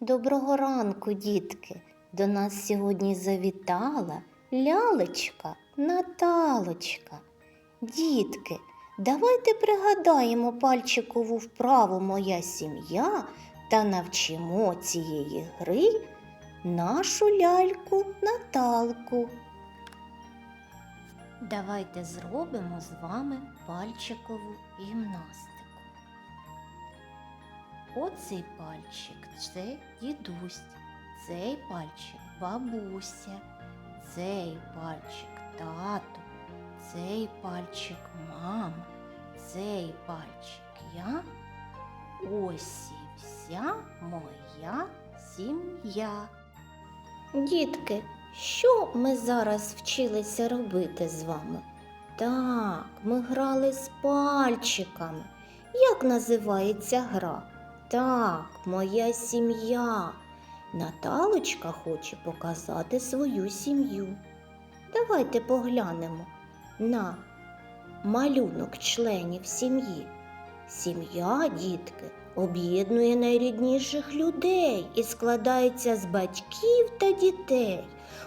Доброго ранку, дітки. До нас сьогодні завітала лялечка Наталочка. Дітки, давайте пригадаємо пальчикову вправу Моя сім'я та навчимо цієї гри нашу ляльку Наталку. Давайте зробимо з вами пальчикову гімнастику. Оцей пальчик це дідусь, цей пальчик бабуся, цей пальчик тато, цей пальчик мама, цей пальчик я. Ось і вся моя сім'я. Дітки, що ми зараз вчилися робити з вами? Так, ми грали з пальчиками. Як називається гра? Так, моя сім'я. Наталочка хоче показати свою сім'ю. Давайте поглянемо на малюнок членів сім'ї. Сім'я, дітки, об'єднує найрідніших людей і складається з батьків та дітей.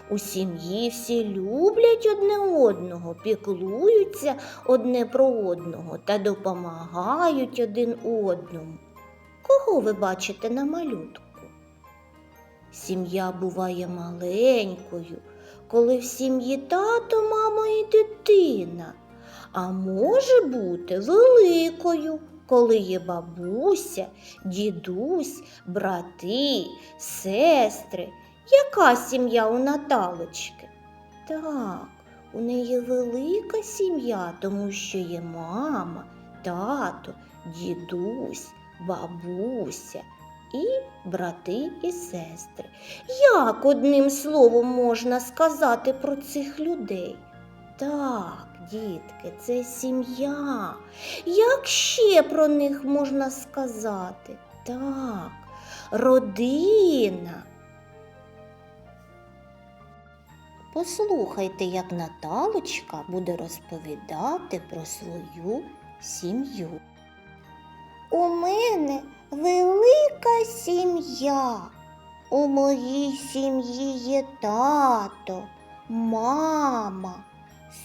У сім'ї всі люблять одне одного, піклуються одне про одного та допомагають один одному. Кого ви бачите на малютку? Сім'я буває маленькою, коли в сім'ї тато, мама і дитина, а може бути великою, коли є бабуся, дідусь, брати, сестри. Яка сім'я у Наталочки? Так, у неї велика сім'я, тому що є мама, тато, дідусь, бабуся і брати і сестри. Як одним словом можна сказати про цих людей? Так, дітки, це сім'я. Як ще про них можна сказати? Так, родина. Послухайте, як Наталочка буде розповідати про свою сім'ю. У мене велика сім'я. У моїй сім'ї є тато, мама,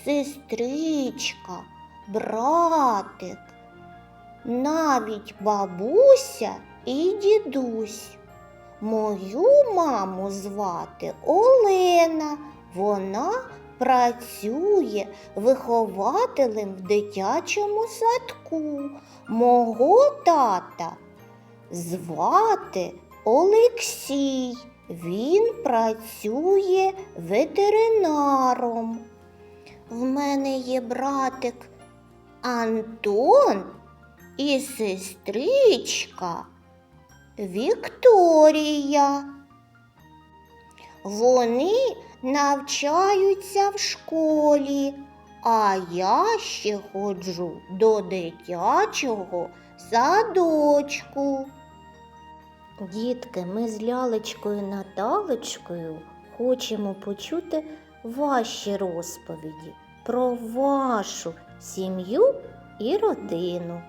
сестричка, братик, навіть бабуся і дідусь. Мою маму звати Олена. Вона працює вихователем в дитячому садку. Мого тата звати Олексій. Він працює ветеринаром. В мене є братик Антон і сестричка Вікторія. Вони навчаються в школі, а я ще ходжу до дитячого садочку. Дітки, ми з лялечкою Наталочкою хочемо почути ваші розповіді про вашу сім'ю і родину.